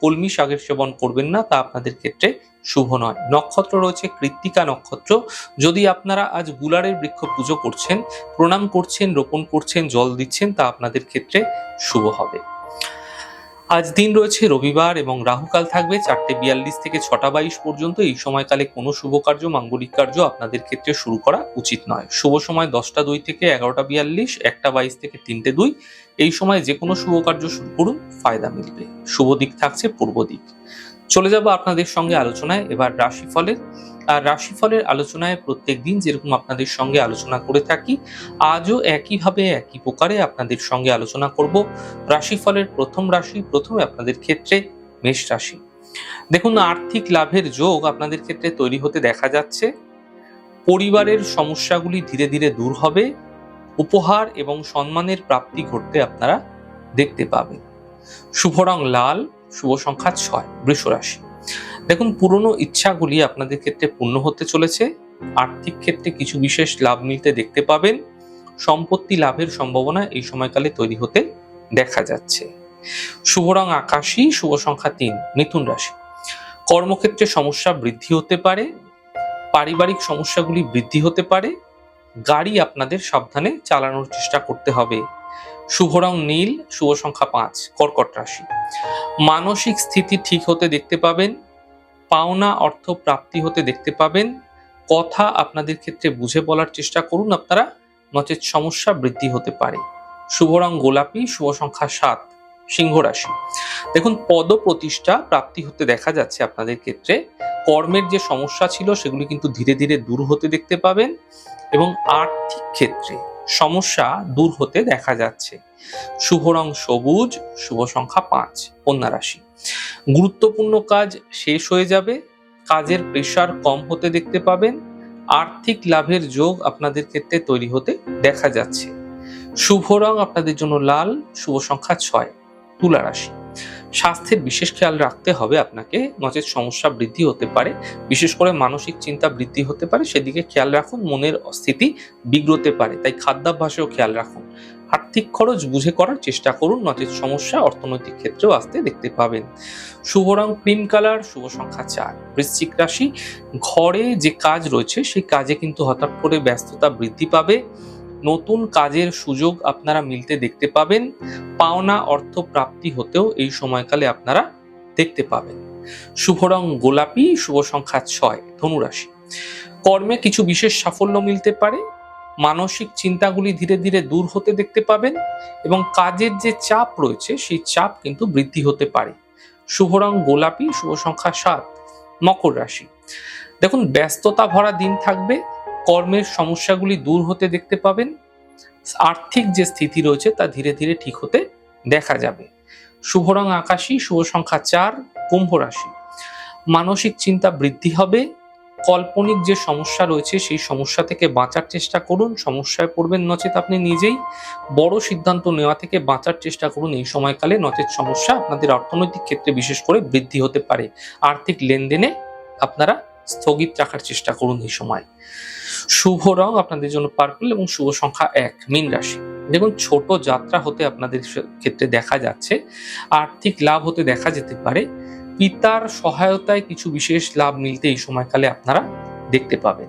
কলমি শাকের সেবন করবেন না, তা আপনাদের ক্ষেত্রে শুভ নয়। নক্ষত্র রয়েছে কৃত্তিকা নক্ষত্র। যদি আপনারা আজ গুলারের বৃক্ষ পুজো করছেন, প্রণাম করছেন, রোপণ করছেন, জল দিচ্ছেন, তা আপনাদের ক্ষেত্রে শুভ হবে। আজ দিন রয়েছে রবিবার এবং রাহুকাল থাকবে চারটে বিয়াল্লিশ থেকে ছটা বাইশ পর্যন্ত। এই সময়কালে কোনো শুভ কার্য, মাঙ্গলিক কার্য আপনাদের ক্ষেত্রে শুরু করা উচিত নয়। শুভ সময় দশটা দুই থেকে এগারোটা বিয়াল্লিশ, একটা বাইশ থেকে তিনটে দুই। এই সময় যে কোনো শুভ কার্য শুরু করুন, ফায়দা মিলবে। শুভ দিক থাকছে পূর্ব দিক। চলে যাব আপনাদের সঙ্গে আলোচনায়। এবার রাশিফলের। আর রাশিফলের আলোচনায় প্রত্যেক দিন যেরকম আপনাদের সঙ্গে আলোচনা করে থাকি, আজও একইভাবে একই প্রকারে আপনাদের সঙ্গে আলোচনা করব। রাশিফলের প্রথম রাশি, প্রথমে আপনাদের ক্ষেত্রে মেষ রাশি। দেখুন, আর্থিক লাভের যোগ আপনাদের ক্ষেত্রে তৈরি হতে দেখা যাচ্ছে। পরিবারের সমস্যাগুলি ধীরে ধীরে দূর হবে। উপহার এবং সম্মানের প্রাপ্তি ঘটতে আপনারা দেখতে পাবেন। শুভ রং লাল। শুভ সংখ্যা ছয়, বৃষ রাশি। দেখুন, পুরনো ইচ্ছাগুলি আপনাদের ক্ষেত্রে পূর্ণ হতে চলেছে। আর্থিক ক্ষেত্রে কিছু বিশেষ লাভ মিলতে দেখতে পাবেন। সম্পত্তি লাভের সম্ভাবনা এই সময়কালে তৈরি হতে দেখা যাচ্ছে। শুভ রং আকাশী, শুভ সংখ্যা তিন, মিথুন রাশি। কর্মক্ষেত্রে সমস্যা বৃদ্ধি হতে পারে। পারিবারিক সমস্যাগুলি বৃদ্ধি হতে পারে। গাড়ি আপনাদের সাবধানে চালানোর চেষ্টা করতে হবে। শুভ রং নীল, শুভ সংখ্যা পাঁচ, কর্কট রাশি। মানসিক স্থিতি ঠিক হতে দেখতে পাবেন, পাওনা অর্থ প্রাপ্তি হতে দেখতে পাবেন, কথা আপনাদের ক্ষেত্রে বুঝে বলার চেষ্টা করুন, আপনারা নচেত সমস্যা বৃদ্ধি হতে পারে। শুভ রং গোলাপি, শুভ সংখ্যা সাত, সিংহ রাশি। দেখুন পদ প্রতিষ্ঠা প্রাপ্তি হতে দেখা যাচ্ছে আপনাদের ক্ষেত্রে। কর্মের যে সমস্যা ছিল সেগুলি কিন্তু ধীরে ধীরে দূর হতে দেখতে পাবেন এবং আর্থিক ক্ষেত্রে সমস্যা দূর হতে দেখা যাচ্ছে। শুভ রং সবুজ, শুভ সংখ্যা পাঁচ, কন্যা রাশি। গুরুত্বপূর্ণ কাজ শেষ হয়ে যাবে, কাজের প্রেশার কম হতে দেখতে পাবেন, আর্থিক লাভের যোগ আপনাদের ক্ষেত্রে তৈরি হতে দেখা যাচ্ছে। শুভ রং আপনাদের জন্য লাল, শুভ সংখ্যা ছয়। তুলা রাশি। স্বাস্থ্যের বিশেষ খেয়াল রাখতে হবে আপনাকে। নচেত সমস্যা বৃদ্ধি হতে পারে। বিশেষ করে মানসিক চিন্তা বৃদ্ধি হতে পারে। সেদিকে খেয়াল রাখুন, মনের স্থিতি বিগ্রতে পারে। তাই খাদ্যাভ্যাসেও খেয়াল রাখুন। আর্থিক খরচ বুঝে করার চেষ্টা করুন। নচেত সমস্যা অর্থনৈতিক ক্ষেত্রেও আসতে দেখতে পাবেন। শুভ রং ক্রিম কালার, শুভ সংখ্যা চার। বৃশ্চিক রাশি, ঘরে যে কাজ রয়েছে, সেই কাজে কিন্তু হঠাৎ করে ব্যস্ততা বৃদ্ধি পাবে। নতুন কাজের সুযোগ আপনারা মিলতে দেখতে পাবেন। পাওনা অর্থ প্রাপ্তি হতেও এই সময়কালে আপনারা দেখতে পাবেন। শুভ রং গোলাপি, শুভ সংখ্যা ছয়, ধনুরাশি। কর্মে কিছু বিশেষ সাফল্য মিলতে পারে। মানসিক চিন্তাগুলি ধীরে ধীরে দূর হতে দেখতে পাবেন এবং কাজের যে চাপ রয়েছে, সেই চাপ কিন্তু বৃদ্ধি হতে পারে। শুভ রং গোলাপি, শুভ সংখ্যা সাত, মকর রাশি। দেখুন, ব্যস্ততা ভরা দিন থাকবে। কর্মের সমস্যাগুলি দূর হতে দেখতে পাবেন। আর্থিক যে স্থিতি রয়েছে তা ধীরে ধীরে ঠিক হতে দেখা যাবে। শুভ রং আকাশী, শুভ সংখ্যা চার, কুম্ভ রাশি। মানসিক চিন্তা বৃদ্ধি হবে। কল্পনিক যে সমস্যা রয়েছে সেই সমস্যা থেকে বাঁচার চেষ্টা করুন। সমস্যায় পড়বেন নচেত আপনি নিজেই। বড় সিদ্ধান্ত নেওয়া থেকে বাঁচার চেষ্টা করুন। এই সময়কালে নচেত সমস্যা আপনাদের অর্থনৈতিক ক্ষেত্রে বিশেষ করে বৃদ্ধি হতে পারে। আর্থিক লেনদেনে আপনারা স্থগিত রাখার চেষ্টা করুন এই সময়। শুভ রং আপনাদের জন্য পার্পল এবং শুভ সংখ্যা এক, মীন রাশি। দেখুন, ছোট যাত্রা হতে আপনাদের ক্ষেত্রে দেখা যাচ্ছে, আর্থিক লাভ হতে দেখা যেতে পারে। পিতার সহায়তায় কিছু বিশেষ লাভ মিলতে এই সময়কালে আপনারা দেখতে পাবেন।